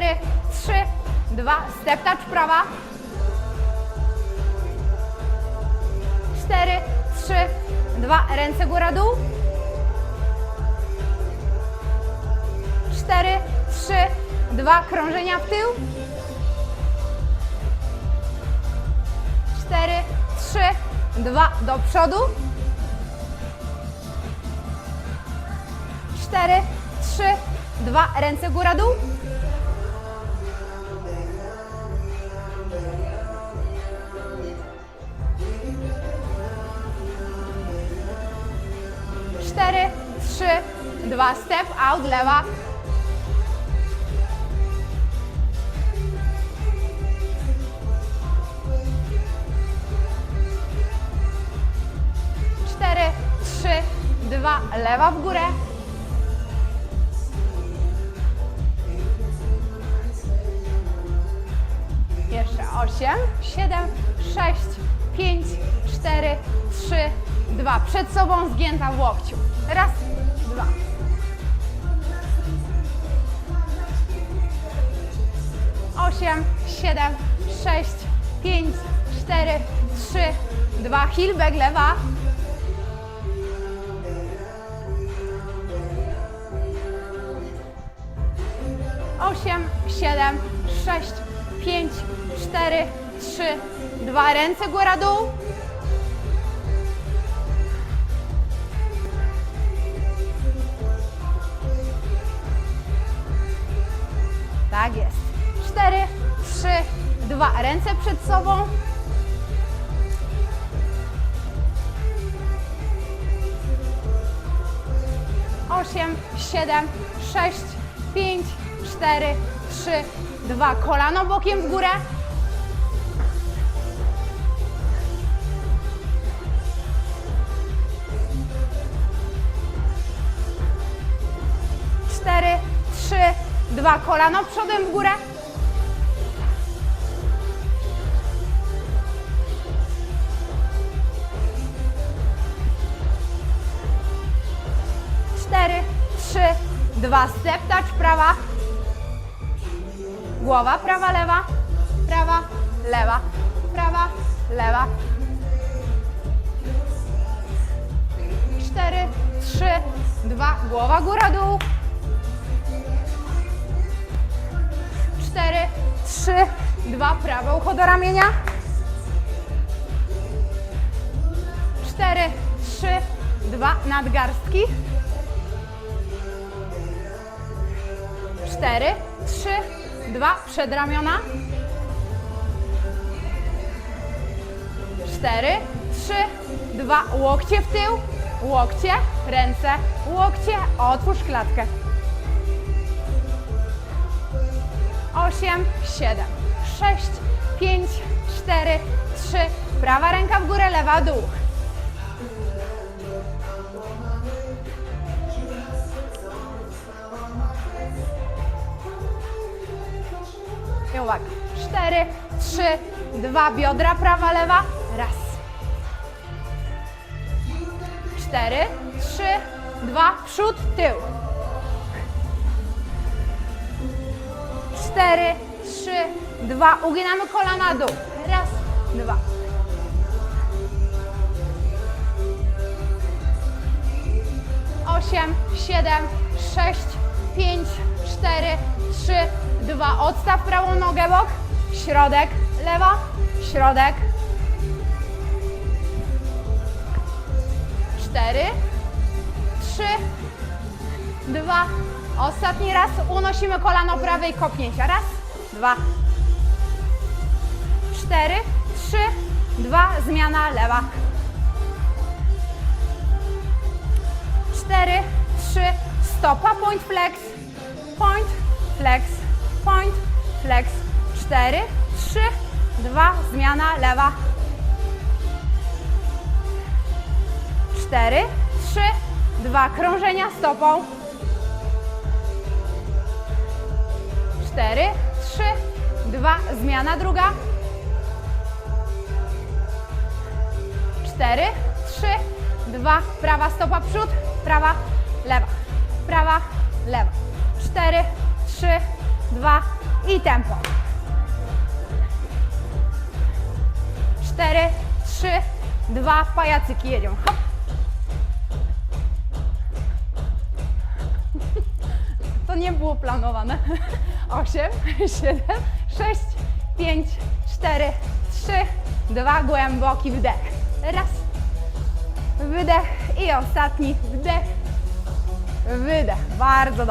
4, 3, 2, step touch prawa. 4, 3, 2, ręce góra dół. 4, 3, 2, krążenia w tył. 4, 3, 2, do przodu. 4, 3, 2, ręce góra dół. 4, 3, 2, step out, lewa. Cztery, trzy, dwa, lewa w górę. Jeszcze osiem, siedem, sześć, pięć, cztery, trzy, dwa. Przed sobą zgięta w łokciu. Raz, dwa. Osiem, siedem, sześć, pięć, cztery, trzy, dwa. Heel back lewa. Osiem, siedem, sześć, pięć, cztery, trzy, dwa. Ręce góra dół. Tak jest. Cztery, trzy, dwa. Ręce przed sobą. Osiem, siedem, sześć, pięć, cztery, trzy, dwa. Kolano bokiem w górę. Cztery, trzy, dwa. Kolano przodem w górę. Cztery, trzy, dwa. Step touch prawa. Głowa prawa, lewa, prawa, lewa, prawa, lewa. Cztery, trzy, dwa. Głowa góra, dół. Cztery, trzy, dwa. Prawe ucho do ramienia. Cztery, trzy, dwa. Nadgarstki. Cztery, trzy, dwa. Przedramiona. Cztery, trzy, dwa. Łokcie w tył. Łokcie, ręce, łokcie. Otwórz klatkę. Osiem, siedem, sześć, pięć, cztery, trzy. Prawa ręka w górę, lewa dół. Uwaga. Cztery, trzy, dwa. Biodra prawa, lewa. Raz. Cztery, trzy, dwa. Przód, tył. Cztery, trzy, dwa. Uginamy kolana dół. Raz, dwa. Osiem, siedem, sześć, pięć, cztery, trzy, dwa. Odstaw prawą nogę bok. Środek, lewa, środek. Cztery, trzy, dwa. Ostatni raz unosimy kolano prawej kopnięcia. Raz, dwa, cztery, trzy, dwa. Zmiana lewa. Cztery, trzy, stopa, point flex, point flex, point flex. Cztery, trzy, dwa. Zmiana lewa. Cztery, trzy, dwa. Krążenia stopą. Cztery, trzy, dwa. Zmiana druga. Cztery, trzy, dwa. Prawa stopa przód, prawa, lewa, prawa, lewa. Cztery, trzy, dwa i tempo. Cztery, trzy, dwa, pajacyki jedzią. Hop. To nie było planowane. Osiem, siedem, sześć, pięć, cztery, trzy, dwa, głęboki wdech. Raz, wydech i ostatni wdech, wydech. Bardzo dobrze.